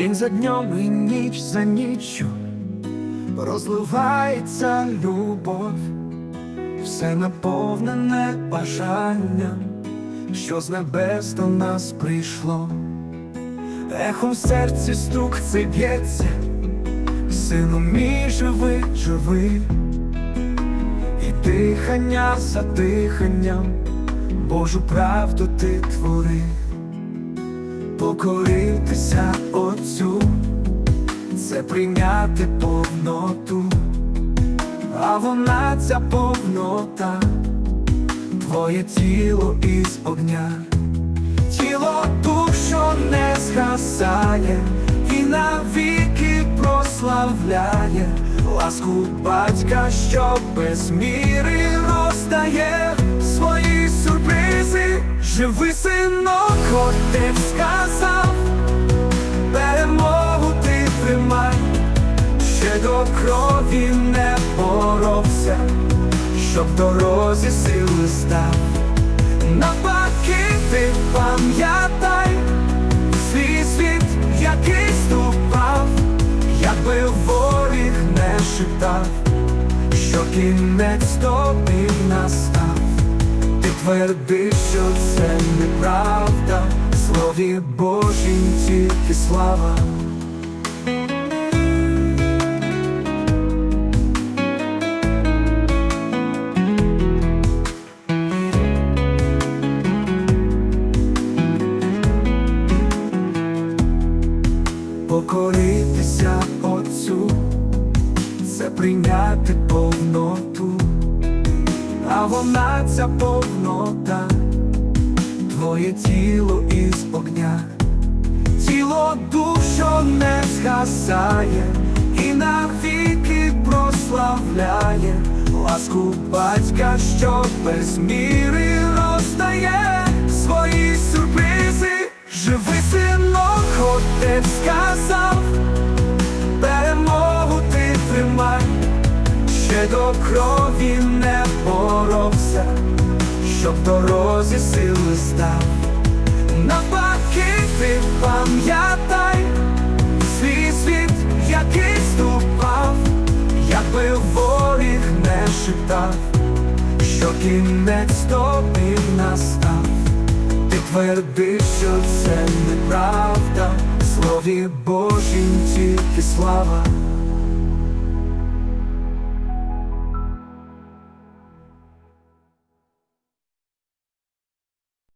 День за днем і ніч за ніччю розливається любов, все наповнене бажанням, що з небес до нас прийшло. Ехом в серці стук цей б'ється, сину мій живий, живий, і дихання за диханням, Божу правду ти твори, покоритися Отцю, це прийняти повноту, а вона ця повнота, твоє тіло із огня. Тіло дух, що не згасає, і навіки прославляє. Ласку батька, що без міри роздає Живий синок, отець сказав, перемогу ти тримай, ще до крові не боровся, щоб дорозі сили став. Навпаки, ти пам'ятай свій світ, який ступав, якби воріг не шептав, що кінець тобі настав, твердиш, що це неправда, слові Божім тільки слава. Покоритися Отцю, це прийняти повноту, а вона ця повнота, твоє тіло із огня, тіло що не згасає, і навіки прославляє. Ласку батька, що без міри роздає свої сюрпризи. Живий синок, отець сказав, перемогу ти тримай, ще до крові не боровся, щоб дорозі сили став. Навпаки, ти пам'ятай свій світ, який ступав, якби воріг не шептав, що кінець тобі настав. Ти твердиш, що це неправда, слові Божім тільки слава.